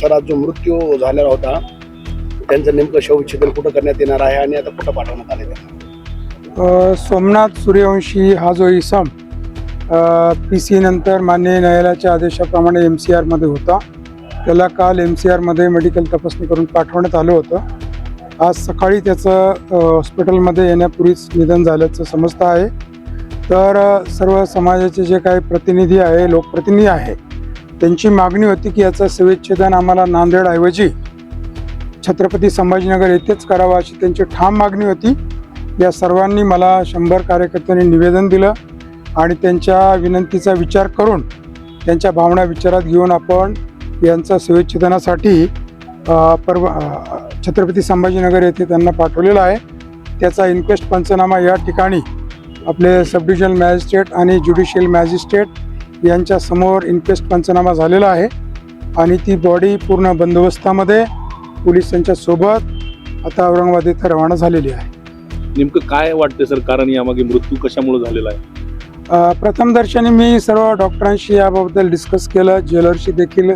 सरात जो मृत्यू झालेला होता त्यांचं नेमकं शवविच्छेदन कुठं करण्यात येणार आहे आणि आता कुठं पाठवण्यात आले त्यांना सोमनाथ सूर्यवंशी हा जो इसम पी सी नंतर मान्य न्यायालयाच्या आदेशाप्रमाणे एम सी आरमध्ये होता. त्याला काल एम सी आरमध्ये मेडिकल तपासणी करून पाठवण्यात आलं होतं. आज सकाळी त्याचं हॉस्पिटलमध्ये येण्यापूर्वीच निधन झाल्याचं समजतं आहे. तर सर्व समाजाचे जे काही प्रतिनिधी आहे लोकप्रतिनिधी आहे त्यांची मागणी होती की याचं शवच्छेदन आम्हाला नांदेडऐवजी छत्रपती संभाजीनगर येथेच करावं अशी त्यांची ठाम मागणी होती. या सर्वांनी मला शंभर कार्यकर्त्यांनी निवेदन दिलं आणि त्यांच्या विनंतीचा विचार करून त्यांच्या भावना विचारात घेऊन आपण यांचं शवच्छेदनासाठी परव छत्रपती संभाजीनगर येथे त्यांना पाठवलेला आहे. त्याचा इन्क्वेस्ट पंचनामा या ठिकाणी आपले सब डिव्हिजनल मॅजिस्ट्रेट आणि ज्युडिशियल मॅजिस्ट्रेट यांच्या समोर इन्क्वेस्ट पंचनामा झालेला आहे. आणि ती बॉडी पूर्ण बंदोबस्तामध्ये पोलिसांच्या सोबत आता औरंगाबाद इथं रवाना झालेली आहे. नेमकं काय वाटतं सर? कारण यामागे मृत्यू कशामुळे झालेला आहे? प्रथमदर्शनी मी सर्व डॉक्टरांशी याबाबत डिस्कस केलं. ज्वेलरशी देखील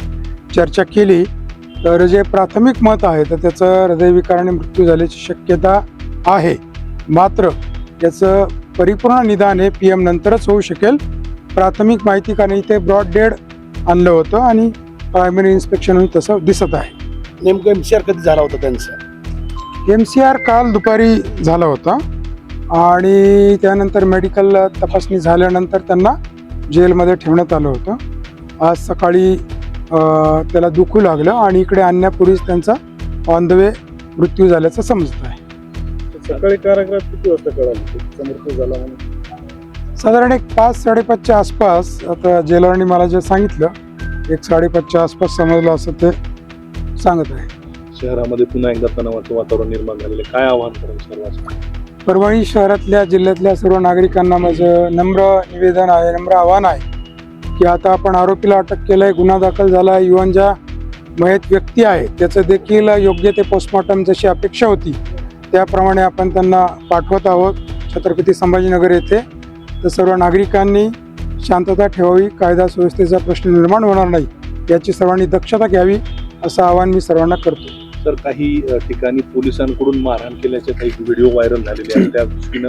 चर्चा केली. तर जे प्राथमिक मत आहे तर त्याचं हृदयविकाराने मृत्यू झाल्याची शक्यता आहे. मात्र याचं परिपूर्ण निदान हे पी एम नंतरच होऊ शकेल. प्राथमिक माहिती कारण इथे ब्रॉड डेड आणलं होतं आणि प्रायमरी इन्स्पेक्शन तसं दिसत आहे. नेमकं एम सी आर कधी झाला होता त्यांचं? एम सी आर काल दुपारी झाला होता. आणि त्यानंतर मेडिकल तपासणी झाल्यानंतर त्यांना जेलमध्ये ठेवण्यात आलं होतं. आज सकाळी अ, त्याला दुखू लागलं आणि इकडे आणण्यापूर्वीच त्यांचा ऑन द वे मृत्यू झाल्याचं समजत आहे. सकाळी कारागृहात किती वाजता कळालं मृत्यू झाला म्हणून? साधारण एक पाच साडेपाचच्या आसपास आता जेलरनी मला जे सांगितलं एक साडेपाचच्या आसपास समजलं असं ते सांगत आहे. शहरामध्ये पुन्हा एकदा तणावाचं वातावरण निर्माण झालेलं काय आव्हान करेल सर्वांना परभणी शहरातल्या जिल्ह्यातल्या सर्व नागरिकांना माझं नम्र निवेदन आहे नम्र आव्हान आहे की आता आपण आरोपीला अटक केलं आहे गुन्हा दाखल झाला आहे युवन ज्या मयत व्यक्ती आहे त्याचं देखील योग्य ते पोस्टमॉर्टम जशी अपेक्षा होती त्याप्रमाणे आपण त्यांना पाठवत आहोत. छत्रपती संभाजीनगर येथे तर सर्व नागरिकांनी शांतता ठेवावी कायदा सुव्यवस्थेचा प्रश्न निर्माण होणार नाही याची सर्वांनी दक्षता घ्यावी असं आवाहन मी सर्वांना करतो. तर काही ठिकाणी पोलिसांकडून मारहाण केल्याचे काही व्हिडिओ व्हायरल झालेले आहेत. त्या दृष्टीनं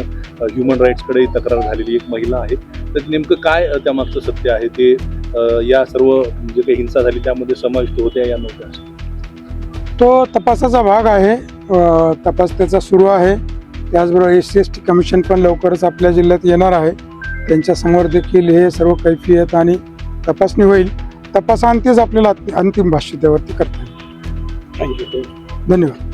ह्युमन राईट्सकडे तक्रार झालेली एक महिला आहे. तर नेमकं काय त्यामागचं सत्य आहे? ते या सर्व जे काही हिंसा झाली त्यामध्ये समाविष्ट होत्या या नव्हत्या तो तपासाचा भाग आहे. तपास त्याचा सुरू आहे. त्याचबरोबर S C S T commission पण लवकरच आपल्या जिल्ह्यात येणार आहे. त्यांच्यासमोर देखील हे सर्व कैफियत आणि तपासणी होईल. तपासांतीच आपल्याला अंतिम भाष्य त्यावरती करता येईल. थँक्यू धन्यवाद.